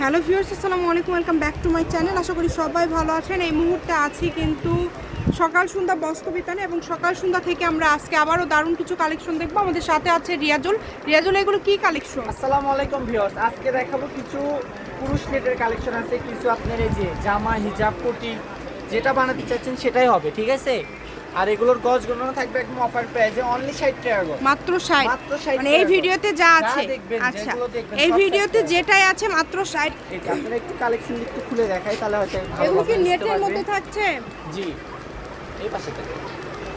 Hello viewers, আসসালামু আলাইকুম, welcome back to my channel. আশা করি সবাই ভালো আছেন। এই মুহূর্তে আছি কিন্তু সকাল সন্ধ্যা বস্তবিতানে এবং সকাল সন্ধ্যা থেকে আমরা আজকে আবারও দারুণ কিছু কালেকশন দেখব। আমাদের সাথে আছে রিয়াজুল। রিয়াজুল, এগুলো কি কালেকশন আসসালামু আলাইকুম ভিউয়ার্স, আজকে দেখাবো কিছু পুরুষ নেটের কালেকশন আছে। কিছু আপনার এই যে জামা, হিজাব কোটি যেটা বানাতে চাচ্ছেন সেটাই হবে, ঠিক আছে? আর এগুলোর গজ গণনা থাকবে একদম অফার প্রাইসে অনলি 60 টাকা গজ মাত্র ষাট। মাত্র 60 মানে এই ভিডিওতে যা আছে আচ্ছা। এই ভিডিওতে যেটাই আছে মাত্র ষাট। এই যে আপনারা একটু কালেকশন একটু খুলে দেখাই তাহলে হয়তো এগুলো কি নেটের মধ্যে থাকছে? জি। এই পাশে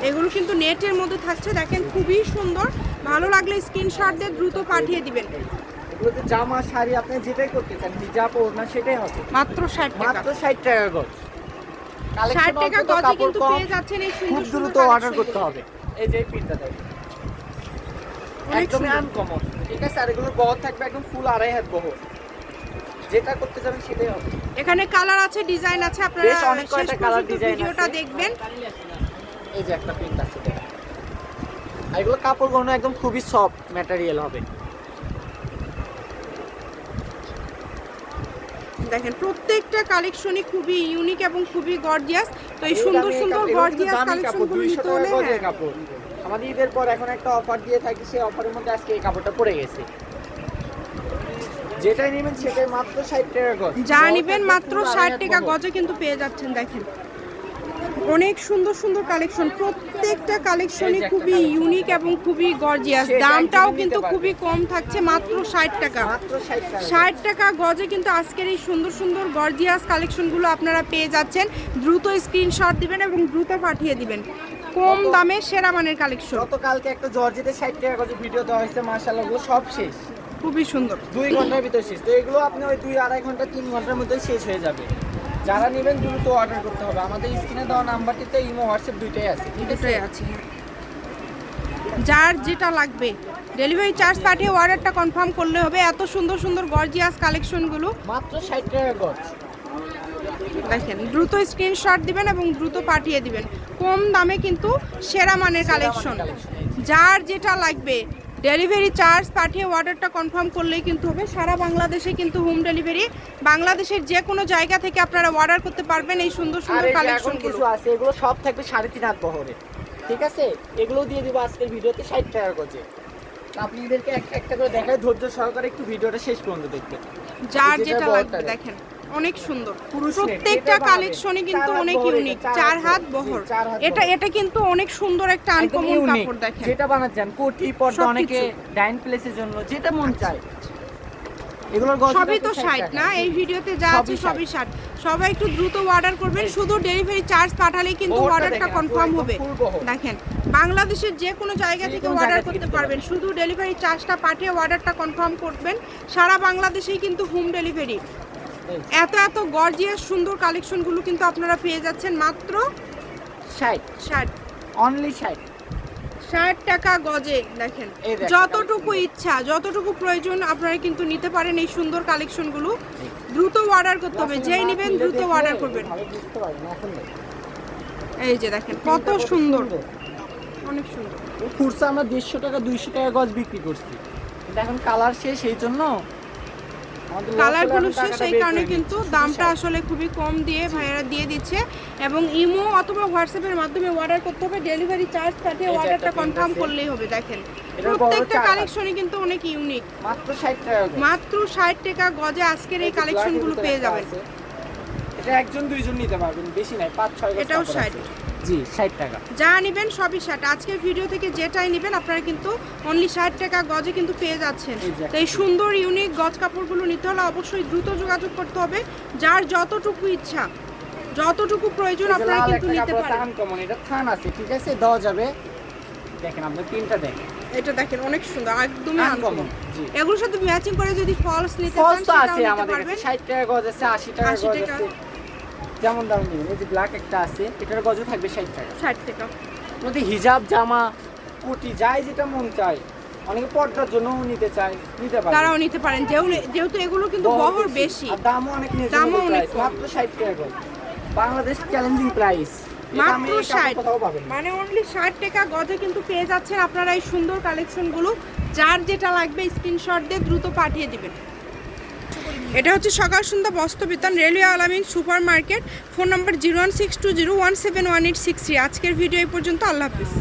এগুলো কিন্তু নেটের মধ্যে থাকছে দেখেন খুবই সুন্দর। ভালো লাগলে স্ক্রিনশট দিয়ে দ্রুত পাঠিয়ে দিবেন। এগুলোতে জামা শাড়ি আপনি যেটাই করতে চান হিজাব ওড়না সেটাই হবে। মাত্র ষাট টাকা। মাত্র 60 টাকা গজ ষাট টাকা গজে কিন্তু কম। পেয়ে যাচ্ছেন এই সুন্দর দ্রুত অর্ডার করতে হবে। এই যে এই পিনটা দেখেন অনেক আনকমন ঠিক আছে আর এগুলোর বহর থাকবে একদম ফুল আড়াই হাত বহর যেটা করতে যাবেন সেটাই হবে। এখানে কালার আছে ডিজাইন আছে আপনারা বেশ অনেক কয়টা পর্যন্ত ভিডিওটা দেখবেন। এই যে একটা প্রিন্ট আছে আর এগুলো কাপড় গহনা একদম খুবই সফট ম্যাটেরিয়াল হবে। দেখেন প্রত্যেকটা কালেকশনই খুবই ইউনিক এবং খুবই গর্জিয়াস তো এই সুন্দর সুন্দর গর্জিয়াস কালেকশনগুলো নিতে হলে গজের হ্যাঁ, কাপড়। আমাদের ঈদের পর এখন একটা অফার দিয়ে থাকি সেই অফারের মধ্যে আজকে এই কাপড়টা পড়ে গেছে। যেটাই নেবেন সেটাই মাত্র 60 টাকা গজ। যা নেবেন মাত্র ষাট টাকা গজে কিন্তু পেয়ে যাচ্ছেন দেখেন। অনেক সুন্দর সুন্দর কালেকশন প্রত্যেকটা কালেকশনই খুবই ইউনিক এবং খুবই গর্জিয়াস দামটাও কিন্তু খুবই কম থাকছে মাত্র ষাট টাকা। মাত্র 60 ষাট টাকা গজে কিন্তু আজকের এই সুন্দর সুন্দর গর্জিয়াস কালেকশনগুলো আপনারা পেয়ে যাচ্ছেন। দ্রুত স্ক্রিনশট দিবেন এবং দ্রুত পাঠিয়ে দিবেন। কম দামে সেরা মানের কালেকশন গতকালকে একটা জর্জেতে 60 টাকা গজে ভিডিও দেওয়া হয়েছে ওগুলো সব শেষ। খুবই সুন্দর। দুই ঘণ্টার ভিতর শেষ। তো এগুলো আপনি ওই দুই আড়াই ঘণ্টা তিন ঘণ্টার মধ্যে শেষ হয়ে যাবে। যারা নেবেন দ্রুত অর্ডার করতে হবে। আমাদের স্ক্রিনে দেওয়া নাম্বারটিতে ইমো হোয়াটসঅ্যাপ দুইটাই আছে ঠিক আছে? আছে যার যেটা লাগবে। ডেলিভারি চার্জ পাঠিয়ে অর্ডারটা কনফার্ম করলে হবে। এত সুন্দর সুন্দর গর্জিয়াস কালেকশনগুলো মাত্র ষাট টাকা গজ। দেখেন দ্রুত স্ক্রিনশট দিবেন এবং দ্রুত পাঠিয়ে দিবেন। কম দামে কিন্তু সেরা মানের কালেকশন যার যেটা লাগবে ডেলিভারি চার্জ পাঠিয়ে অর্ডারটা কনফার্ম করলেই কিন্তু হবে। সারা বাংলাদেশে কিন্তু হোম ডেলিভারি। বাংলাদেশের যে কোনো জায়গা থেকে আপনারা অর্ডার করতে পারবেন এই সুন্দর সুন্দর কালেকশনগুলো কিছু আছে এগুলো সব থাকবে সাড়ে তিন হাত বহরে। ঠিক আছে? এগুলো দিয়ে দিব আজকের ভিডিওতে ষাট টাকা তো আপনি এদেরকে একটা একটা করে দেখায় ধৈর্য সহকারে একটু ভিডিওটা শেষ পর্যন্ত দেখবেন। যার যেটা লাগবে দেখেন। অনেক সুন্দর। প্রত্যেকটা কালেকশনই কিন্তু অনেক ইউনিক চার হাত বহর, এটা এটা কিন্তু অনেক সুন্দর একটা আনকমন কাপড় দেখেন। যেটা বানাচ্ছেন কোটি পর্দা অনেকে ডাইন প্লেসের জন্য যেটা মন চায়। এগুলোর সবই তো থাকবে 60 ষাট না? এই ভিডিওতে যা আছে সবই সবই ষাট সবাই একটু দ্রুত অর্ডার করবেন। শুধু ডেলিভারি চার্জ পাঠালেই কিন্তু অর্ডারটা কনফার্ম হবে। দেখেন বাংলাদেশের যে কোনো জায়গা থেকে অর্ডার করতে পারবেন। শুধু ডেলিভারি চার্জটা পাঠিয়ে অর্ডারটা কনফার্ম করবেন। সারা বাংলাদেশেই কিন্তু হোম ডেলিভারি এত এত গর্জিয়াস সুন্দর কালেকশনগুলো কিন্তু আপনারা পেয়ে যাচ্ছেন মাত্র 60 ষাট। অনলি 60 ষাট টাকা গজে দেখেন। যতটুকু ইচ্ছা যতটুকু প্রয়োজন আপনারা কিন্তু নিতে পারেন এই সুন্দর কালেকশনগুলো দ্রুত অর্ডার করতে হবে। যেই নেবেন দ্রুত অর্ডার করবেন। এই যে দেখেন কত সুন্দর। অনেক সুন্দর। খুরসা আমরা দেড়শো টাকা দুইশো টাকা গজ বিক্রি করছি। এখন কালার শেষ এই জন্য আমাদের loss কালারগুলো এখন শেষ এই কারণে কিন্তু দামটা আসলে খুবই কম দিয়ে ভাইয়ারা দিয়ে দিচ্ছে। এবং ইমো অথবা হোয়াটসঅ্যাপের মাধ্যমে অর্ডার করতে হবে ডেলিভারি চার্জ পাঠিয়ে এই যে অর্ডারটা কনফার্ম করলেই হবে দেখেন। প্রত্যেকটা কালেকশনই কিন্তু অনেক ইউনিক মাত্র ষাট টাকা মাত্র ষাট টাকা গজে আজকের এই কালেকশনগুলো পেয়ে যাবেন। এটা একজন দুইজন নিতে পারবেন বেশি নাই পাঁচ ছয় গজ এটাও কাপড় 60 আছে। জি ষাট টাকা। যা নেবেন সবই ষাট। আজকের ভিডিও থেকে যেটাই নেবেন আপনারা কিন্তু অনলি ষাট টাকা গজে কিন্তু পেয়ে যাচ্ছেন। তো এই সুন্দর ইউনিক গজ কাপড়গুলো নিতে হলে অবশ্যই দ্রুত যোগাযোগ করতে হবে। যার যতটুকু ইচ্ছা যতটুকু প্রয়োজন আপনারা কিন্তু নিতে পারেন। uncommon, এটা থান আছে ঠিক আছে? দেওয়া যাবে। দেখেন আপনার প্রিন্টটা দেখেন। এটা দেখেন অনেক সুন্দর একদমই আনকমন আনকমন এগুলোর সাথে ম্যাচিং করে যদি ফলস নিতে চান তো আছে নিতে আমাদের কাছে পারবেন। ষাট টাকা গজ আছে আশি টাকা গজ আছে। যেমন দাম নেবেন এই যে ব্ল্যাক একটা আছে এটার গজও থাকবে ষাট টাকা। ষাট টাকা। মধ্যে হিজাব জামা কুটি যাই যেটা মন চায় অনেকে পর্দার জন্যও নিতে চায় নিতে পারে। তারাও নিতে পারেন যেহেতু এগুলো কিন্তু বহর বেশি। দামও অনেক দামও দামও অনেক। মাত্র ষাট টাকা গজ বাংলাদেশ চ্যালেঞ্জিং প্রাইস মাত্র ষাট। মানে অনলি ষাট টাকা গজে কিন্তু পেয়ে যাচ্ছেন আপনারা এই সুন্দর কালেকশনগুলো যার যেটা লাগবে স্ক্রিনশট দিয়ে দ্রুত পাঠিয়ে দিবেন। এটা হচ্ছে Sakal Sandhya Bastra Bitan railway Alamin super market phone number zero one six two zero one seven one eight six three. আজকের ভিডিও এই পর্যন্ত, আল্লাহ হাফিজ।